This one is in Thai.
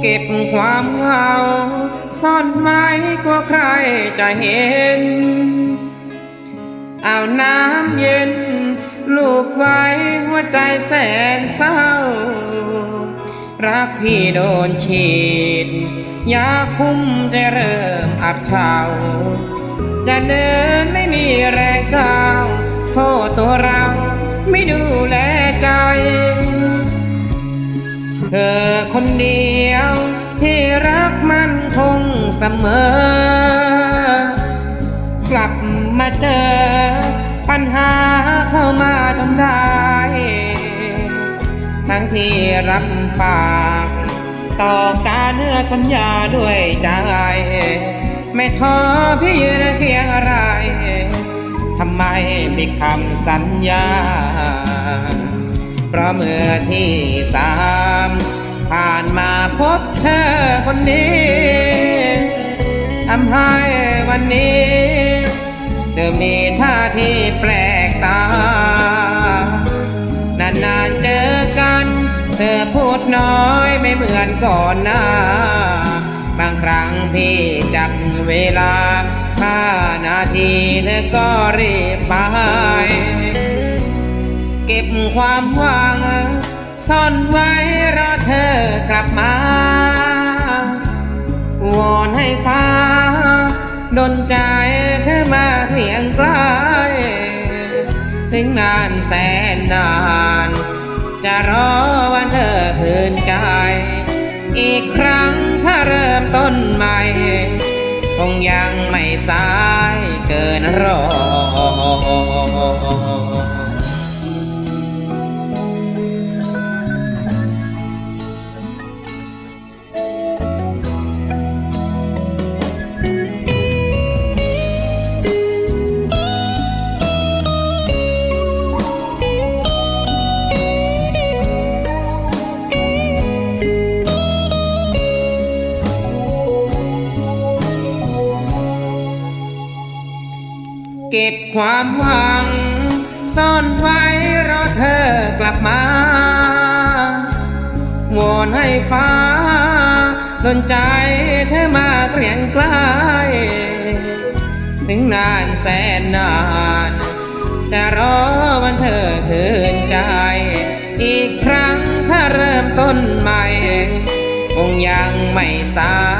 เก็บความเหงาซ่อนไว้กลัวใครจะเห็น เอาน้ำเย็น ลูบไว้หัวใจแสนเศร้า รักพี่โดนฉีดยาคุ้มใจเริ่มอับเฉาจะเดินไม่มีแรงก้าวโทษตัวเรา เธอคนเดียวที่รักมันคงเสมอ กลับมาเจอ ปัญหาเข้ามาทำได้ ทั้งที่รับฝาก ต่อการเนื้อสัญญาด้วยใจ ไม่ท้อพี่ยืนเคียงอะไร ทำไมมีคำสัญญา เพราะเมื่อที่สา ผ่านมาพบเธอคนนี้ทำให้วันนี้เธอมีท่าที่แปลกตา นานๆเจอกัน เธอพูดน้อยไม่เหมือนก่อนหน้า บางครั้งพี่จับเวลาห้านาทีเธอก็รีบไป เก็บความหวังซ่อนไว้ กลับมาวอนให้ฟ้าดนใจเธอมาเคียงใกล้ถึงนานแสนนาน จะรอวันเธอคืนใจ อีกครั้งถ้าเริ่มต้นใหม่ คงยังไม่สายเกินรอ เก็บความหวัง ซ่อนไว้รอเธอกลับมาวอนให้ฟ้าดนใจเธอมาเกรียงใกล้ถึงนานแสนนานจะรอวันเธอคืนใจ อีกครั้งถ้าเริ่มต้นใหม่ คงยังไม่สาย